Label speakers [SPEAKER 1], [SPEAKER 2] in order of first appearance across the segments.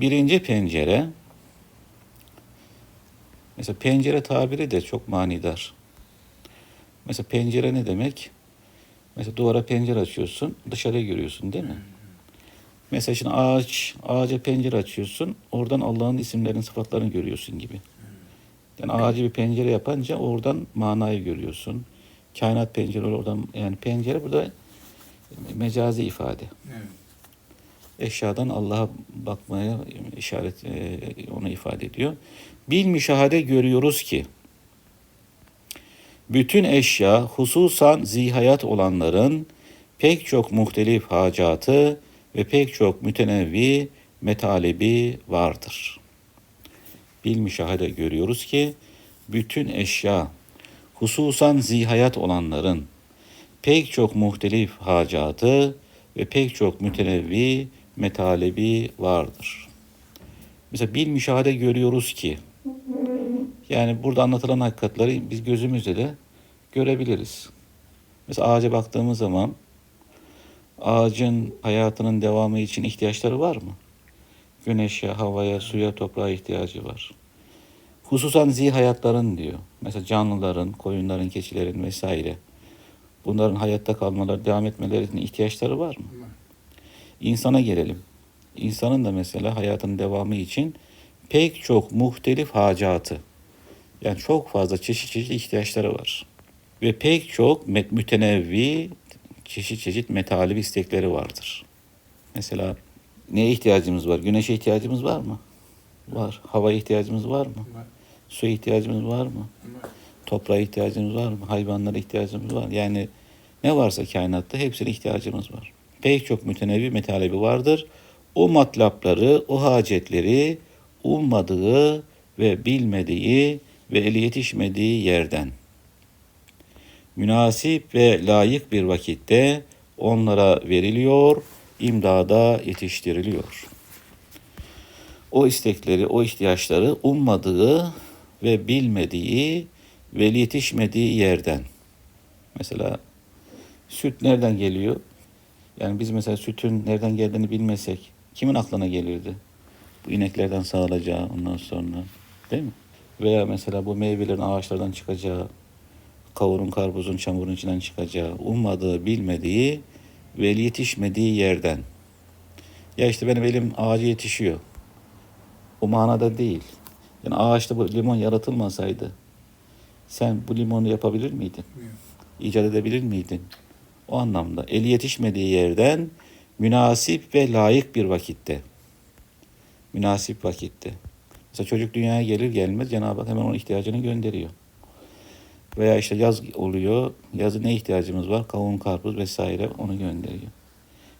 [SPEAKER 1] birinci pencere mesela pencere tabiri de çok manidar. Mesela pencere ne demek? Mesela duvara pencere açıyorsun, dışarıya görüyorsun değil mi? Mesela şimdi ağaç, ağaca pencere açıyorsun, oradan Allah'ın isimlerini, sıfatlarını görüyorsun gibi. Yani ağacı bir pencere yapınca oradan manayı görüyorsun. Kainat pencere oradan yani pencere burada mecazi ifade.
[SPEAKER 2] Evet.
[SPEAKER 1] Eşyadan Allah'a bakmaya işaret e, onu ifade ediyor. Bil müşahede görüyoruz ki bütün eşya hususan zihayat olanların pek çok muhtelif hacatı ve pek çok mütenevvi metalebi vardır. Bil müşahede görüyoruz ki bütün eşya hususan zihayat olanların pek çok muhtelif hacatı ve pek çok mütenevvi metalebi vardır. Mesela bil müşahede görüyoruz ki yani burada anlatılan hakikatleri biz gözümüzle de görebiliriz. Mesela ağaca baktığımız zaman ağacın hayatının devamı için ihtiyaçları var mı? Güneşe, havaya, suya, toprağa ihtiyacı var. Hususan zihayatların diyor. Mesela canlıların, koyunların, keçilerin vesaire. Bunların hayatta kalmaları, devam etmeleri için ihtiyaçları var mı? İnsana gelelim. İnsanın da mesela hayatın devamı için pek çok muhtelif hacatı, yani çok fazla çeşit çeşit ihtiyaçları var. Ve pek çok mütenevvi çeşit çeşit metalibi istekleri vardır. Mesela neye ihtiyacımız var? Güneşe ihtiyacımız var mı? Var. Havaya ihtiyacımız var mı?
[SPEAKER 2] Var.
[SPEAKER 1] Suya ihtiyacımız var mı?
[SPEAKER 2] Var.
[SPEAKER 1] Toprağa ihtiyacımız var mı? Hayvanlara ihtiyacımız var. Yani ne varsa kainatta hepsine ihtiyacımız var. Pek çok mütenevvi metalebi vardır. O matlapları, o hacetleri ummadığı ve bilmediği ve eli yetişmediği yerden münasip ve layık bir vakitte onlara veriliyor, imdada yetiştiriliyor. O istekleri, o ihtiyaçları ummadığı ve bilmediği ve yetişmediği yerden. Mesela süt nereden geliyor? Yani biz mesela sütün nereden geldiğini bilmesek kimin aklına gelirdi? Bu ineklerden sağlayacağı ondan sonra değil mi? Veya mesela bu meyvelerin ağaçlardan çıkacağı, kavurun, karpuzun, çamurun içinden çıkacağı, ummadığı, bilmediği ve yetişmediği yerden. Ya işte benim elim ağaca yetişiyor. O manada değil. Yani ağaçta bu limon yaratılmasaydı sen bu limonu yapabilir miydin?
[SPEAKER 2] Yok.
[SPEAKER 1] icat edebilir miydin? O anlamda eli yetişmediği yerden münasip ve layık bir vakitte. Münasip vakitte. Mesela çocuk dünyaya gelir gelmez Cenab-ı Hak hemen onun ihtiyacını gönderiyor. Veya işte yaz oluyor. Yazın ne ihtiyacımız var? Kavun, karpuz vesaire onu gönderiyor.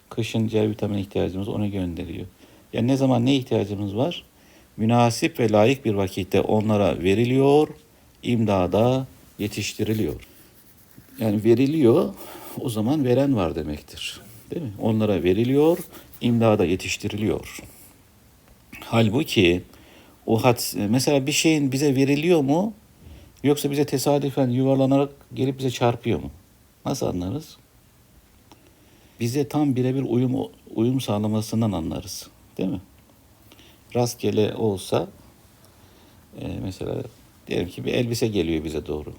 [SPEAKER 1] Kışın C vitamini ihtiyacımız onu gönderiyor. Yani ne zaman ne ihtiyacımız var? Münasip ve layık bir vakitte onlara veriliyor, imdada yetiştiriliyor. Yani veriliyor, o zaman veren var demektir. Değil mi? Onlara veriliyor, imdada yetiştiriliyor. Halbuki o had, mesela bir şeyin bize veriliyor mu yoksa bize tesadüfen yuvarlanarak gelip bize çarpıyor mu? Nasıl anlarız? Bize tam birebir uyum uyum sağlamasından anlarız. Değil mi? Rastgele olsa e, mesela diyelim ki bir elbise geliyor bize doğru.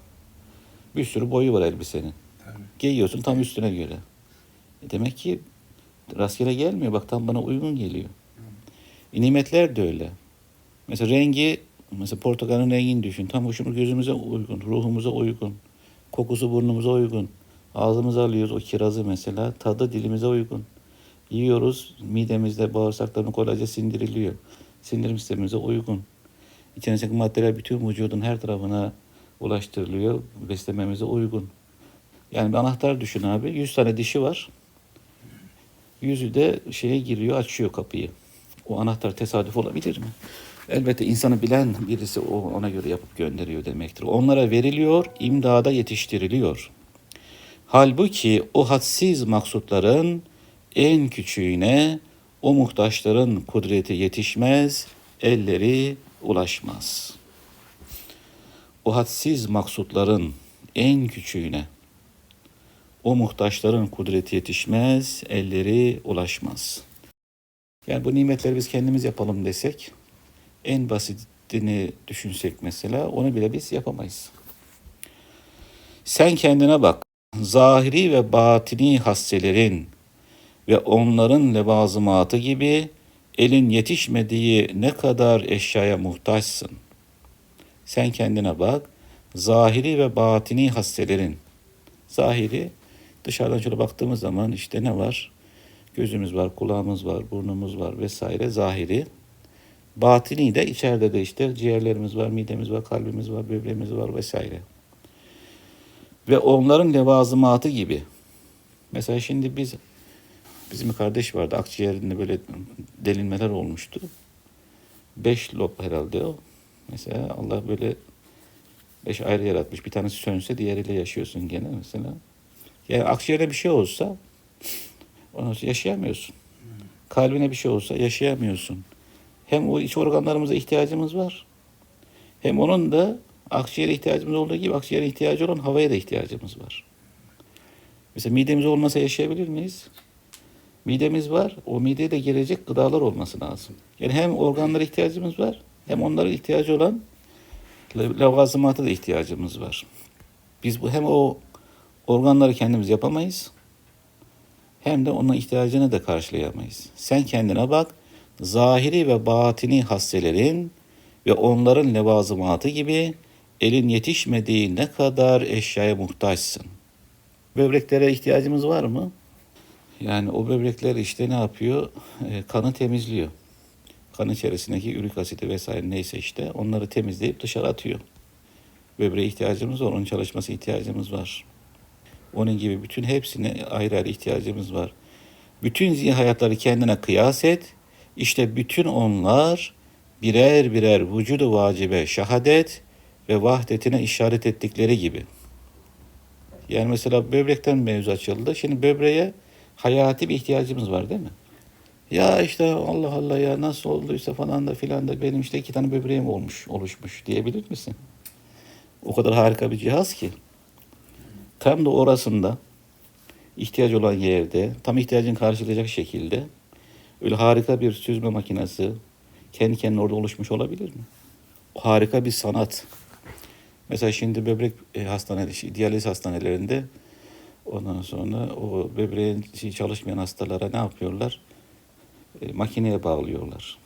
[SPEAKER 1] Bir sürü boyu var elbisenin. Giyiyorsun tam üstüne göre. E demek ki rastgele gelmiyor. Bak tam bana uygun geliyor. E, nimetler de öyle. Mesela rengi, mesela portakalın rengini düşün. Tam hoşumuz gözümüze uygun, ruhumuza uygun. Kokusu burnumuza uygun. Ağzımıza alıyoruz o kirazı mesela. Tadı dilimize uygun. Yiyoruz. Midemizde bağırsaklarımız kolayca sindiriliyor. Sindirim sistemimize uygun. İçerisindeki maddeler bütün vücudun her tarafına ulaştırılıyor. Beslememize uygun. Yani bir anahtar düşün abi. 100 tane dişi var. Yüzü de şeye giriyor, açıyor kapıyı. O anahtar tesadüf olabilir mi? Elbette insanı bilen birisi o ona göre yapıp gönderiyor demektir. Onlara veriliyor, imdada yetiştiriliyor. Halbuki o hadsiz maksutların en küçüğüne o muhtaçların kudreti yetişmez, elleri ulaşmaz. O hadsiz maksutların en küçüğüne o muhtaçların kudreti yetişmez, elleri ulaşmaz.'' Yani bu nimetleri biz kendimiz yapalım desek, en basitini düşünsek mesela, onu bile biz yapamayız. Sen kendine bak. Zahiri ve batini hasselerin ve onların levazımatı gibi elin yetişmediği ne kadar eşyaya muhtaçsın. Sen kendine bak. Zahiri ve batini hasselerin. Zahiri dışarıdan şöyle baktığımız zaman işte ne var? Gözümüz var, kulağımız var, burnumuz var vesaire zahiri. Batini de içeride de işte ciğerlerimiz var, midemiz var, kalbimiz var, böbreğimiz var vesaire. Ve onların levazımatı gibi. Mesela şimdi biz bizim bir kardeş vardı akciğerinde böyle delinmeler olmuştu. Beş lob herhalde o. Mesela Allah böyle beş ayrı yaratmış. Bir tanesi sönse diğeriyle yaşıyorsun gene mesela. Yani akciğerine bir şey olsa sonra yaşayamıyorsun. Kalbine bir şey olsa yaşayamıyorsun. Hem o iç organlarımıza ihtiyacımız var. Hem onun da akciğere ihtiyacımız olduğu gibi akciğere ihtiyacı olan havaya da ihtiyacımız var. Mesela midemiz olmasa yaşayabilir miyiz? Midemiz var. O mideye de gelecek gıdalar olması lazım. Yani hem organlara ihtiyacımız var hem onlara ihtiyacı olan le- levazımata da ihtiyacımız var. Biz bu hem o organları kendimiz yapamayız hem de onun ihtiyacını da karşılayamayız. Sen kendine bak. Zahiri ve batini hasselerin ve onların levazımatı gibi elin yetişmediği ne kadar eşyaya muhtaçsın. Böbreklere ihtiyacımız var mı? Yani o böbrekler işte ne yapıyor? E, kanı temizliyor. Kan içerisindeki ürik asidi vesaire neyse işte onları temizleyip dışarı atıyor. Böbreğe ihtiyacımız var, onun çalışması ihtiyacımız var. Onun gibi bütün hepsine ayrı ayrı ihtiyacımız var. Bütün zihin hayatları kendine kıyas et. İşte bütün onlar birer birer vücudu vacibe şahadet ve vahdetine işaret ettikleri gibi. Yani mesela böbrekten mevzu açıldı. Şimdi böbreğe hayati bir ihtiyacımız var değil mi? Ya işte Allah Allah ya nasıl olduysa falan da filan da benim işte iki tane böbreğim olmuş, oluşmuş diyebilir misin? O kadar harika bir cihaz ki. Tam da orasında ihtiyaç olan yerde, tam ihtiyacını karşılayacak şekilde öyle harika bir süzme makinesi kendi kendine orada oluşmuş olabilir mi? Harika bir sanat. Mesela şimdi böbrek e, hastane, şey, diyaliz hastanelerinde ondan sonra o böbreğin şey çalışmayan hastalara ne yapıyorlar? E, makineye bağlıyorlar.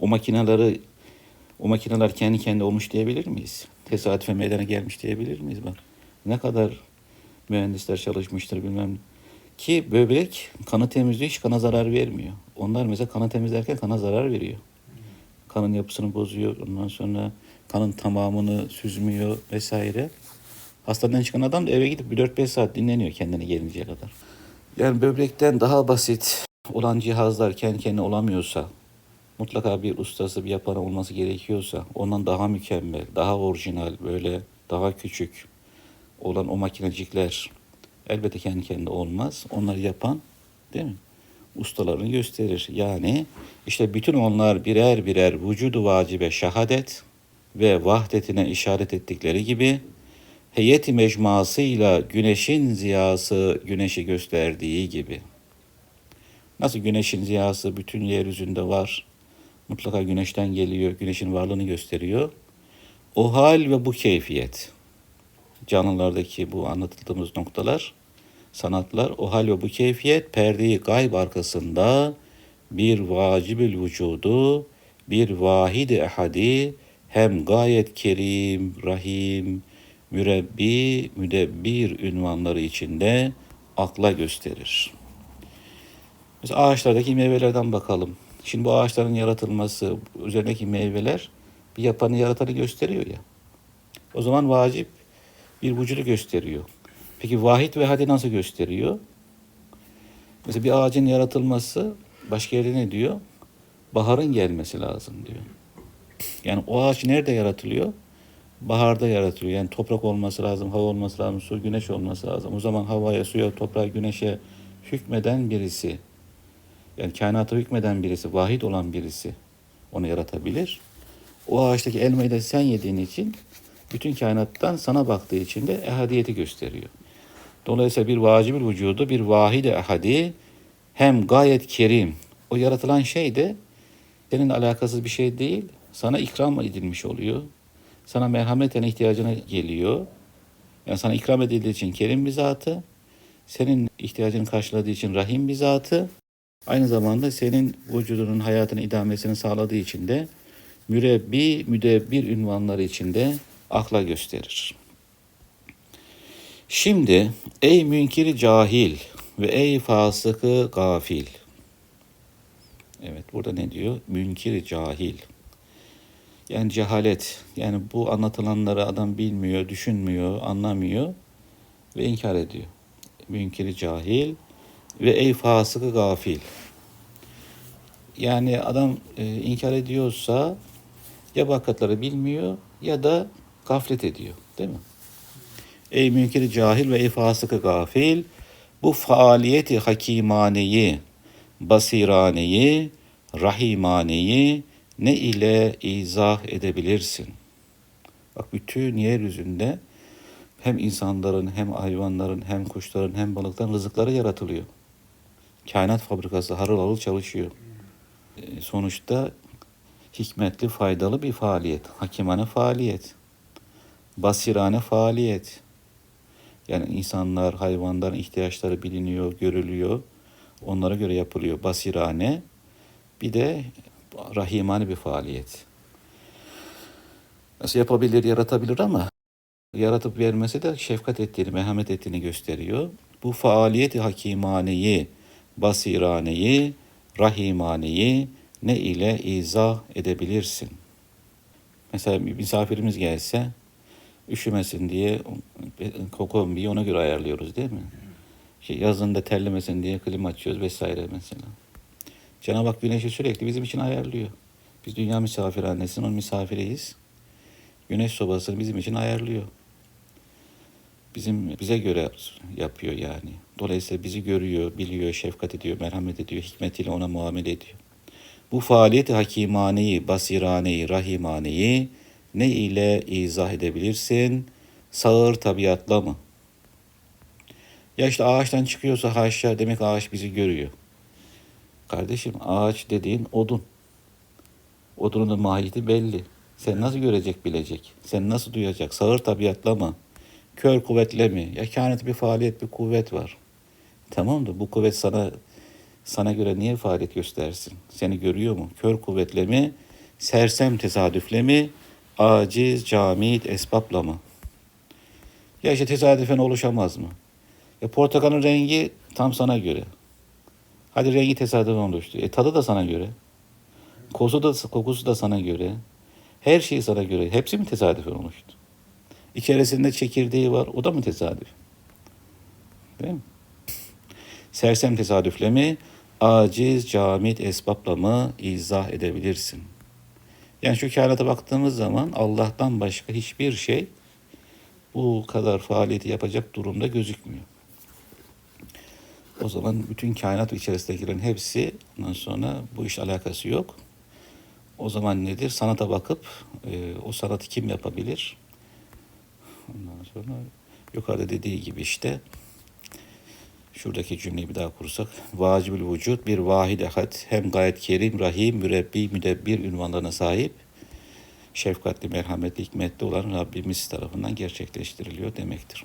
[SPEAKER 1] O makineleri o makineler kendi kendine olmuş diyebilir miyiz? Tesadüfen meydana gelmiş diyebilir miyiz? Bak ne kadar mühendisler çalışmıştır bilmem. Ki böbrek kanı temizliyor hiç kana zarar vermiyor. Onlar mesela kanı temizlerken kana zarar veriyor. Kanın yapısını bozuyor. Ondan sonra kanın tamamını süzmüyor vesaire. Hastaneden çıkan adam da eve gidip bir 4-5 saat dinleniyor kendine gelinceye kadar. Yani böbrekten daha basit olan cihazlar kendi kendine olamıyorsa, mutlaka bir ustası, bir yapanı olması gerekiyorsa, ondan daha mükemmel, daha orijinal, böyle daha küçük olan o makinecikler elbette kendi kendine olmaz. Onları yapan değil mi? Ustalarını gösterir. Yani işte bütün onlar birer birer vücudu vacibe şahadet ve vahdetine işaret ettikleri gibi heyeti mecmuasıyla güneşin ziyası güneşi gösterdiği gibi. Nasıl güneşin ziyası bütün yeryüzünde var. Mutlaka güneşten geliyor, güneşin varlığını gösteriyor. O hal ve bu keyfiyet. Canlılardaki bu anlatıldığımız noktalar, sanatlar, o hal ve bu keyfiyet perdeyi gayb arkasında bir vacibül vücudu, bir vahidi ehadi, hem gayet kerim, rahim, mürebbi, müdebbir ünvanları içinde akla gösterir. Mesela ağaçlardaki meyvelerden bakalım. Şimdi bu ağaçların yaratılması, üzerindeki meyveler bir yapanı yaratanı gösteriyor ya. O zaman vacip bir vücudu gösteriyor. Peki vahid ve hadi nasıl gösteriyor? Mesela bir ağacın yaratılması başka yerde ne diyor? Baharın gelmesi lazım diyor. Yani o ağaç nerede yaratılıyor? Baharda yaratılıyor. Yani toprak olması lazım, hava olması lazım, su, güneş olması lazım. O zaman havaya, suya, toprağa, güneşe hükmeden birisi, yani kainata hükmeden birisi, vahid olan birisi onu yaratabilir. O ağaçtaki elmayı da sen yediğin için bütün kainattan sana baktığı için de ehadiyeti gösteriyor. Dolayısıyla bir vacibül vücudu, bir vahide ehadi hem gayet kerim, O yaratılan şey de seninle alakasız bir şey değil. Sana ikram edilmiş oluyor. Sana merhameten ihtiyacına geliyor. Yani sana ikram edildiği için kerim bir zatı. Senin ihtiyacını karşıladığı için rahim bir zatı. Aynı zamanda senin vücudunun hayatını idamesini sağladığı için de mürebbi, müdebbir ünvanları içinde akla gösterir. Şimdi ey münkiri cahil ve ey fasıkı gafil. Evet burada ne diyor? Münkiri cahil. Yani cehalet. Yani bu anlatılanları adam bilmiyor, düşünmüyor, anlamıyor ve inkar ediyor. Münkiri cahil ve ey fasıkı gafil. Yani adam e, inkar ediyorsa ya bu hakikatleri bilmiyor ya da gaflet ediyor. Değil mi? Ey münkiri cahil ve ey fasıkı gafil bu faaliyeti hakimaneyi, basiraneyi, rahimaneyi ne ile izah edebilirsin? Bak bütün yeryüzünde hem insanların hem hayvanların hem kuşların hem balıkların rızıkları yaratılıyor. Kainat fabrikası harıl harıl çalışıyor. E, sonuçta hikmetli, faydalı bir faaliyet. Hakimane faaliyet. Basirane faaliyet. Yani insanlar, hayvanların ihtiyaçları biliniyor, görülüyor. Onlara göre yapılıyor. Basirane. Bir de rahimane bir faaliyet. Nasıl yapabilir, yaratabilir ama yaratıp vermesi de şefkat ettiğini, merhamet ettiğini gösteriyor. Bu faaliyeti hakimaneyi, basiraneyi, rahimaneyi ne ile izah edebilirsin? Mesela bir misafirimiz gelse üşümesin diye kokombiyi ona göre ayarlıyoruz değil mi? Şey, yazında terlemesin diye klima açıyoruz vesaire mesela. Cenab-ı Hak güneşi sürekli bizim için ayarlıyor. Biz dünya misafirhanesinin onun misafiriyiz. Güneş sobasını bizim için ayarlıyor. Bizim bize göre yapıyor yani. Dolayısıyla bizi görüyor, biliyor, şefkat ediyor, merhamet ediyor, hikmetiyle ona muamele ediyor. Bu faaliyeti hakimaneyi, basiraneyi, rahimaneyi ne ile izah edebilirsin? Sağır tabiatla mı? Ya işte ağaçtan çıkıyorsa haşa demek ağaç bizi görüyor. Kardeşim ağaç dediğin odun. Odunun da mahiyeti belli. Sen nasıl görecek bilecek? Sen nasıl duyacak? Sağır tabiatla mı? Kör kuvvetle mi? Ya kainat bir faaliyet, bir kuvvet var. Tamam da bu kuvvet sana sana göre niye faaliyet göstersin? Seni görüyor mu? Kör kuvvetle mi? Sersem tesadüfle mi? Aciz, camit, esbabla mı? Ya işte tesadüfen oluşamaz mı? Ya portakalın rengi tam sana göre. Hadi rengi tesadüfen oluştu. E tadı da sana göre. Kokusu da, kokusu da sana göre. Her şey sana göre. Hepsi mi tesadüfen oluştu? İçerisinde çekirdeği var. O da mı tesadüf? Değil mi? Sersem tesadüfle mi? Aciz, camit, esbabla mı izah edebilirsin? Yani şu kainata baktığımız zaman Allah'tan başka hiçbir şey bu kadar faaliyeti yapacak durumda gözükmüyor. O zaman bütün kainat içerisindekilerin hepsi ondan sonra bu iş alakası yok. O zaman nedir? Sanata bakıp e, o sanatı kim yapabilir? Ondan sonra yukarıda dediği gibi işte şuradaki cümleyi bir daha kursak. Vacibül vücut bir vahid ehad hem gayet kerim, rahim, mürebbi, müdebbir ünvanlarına sahip şefkatli, merhametli, hikmetli olan Rabbimiz tarafından gerçekleştiriliyor demektir.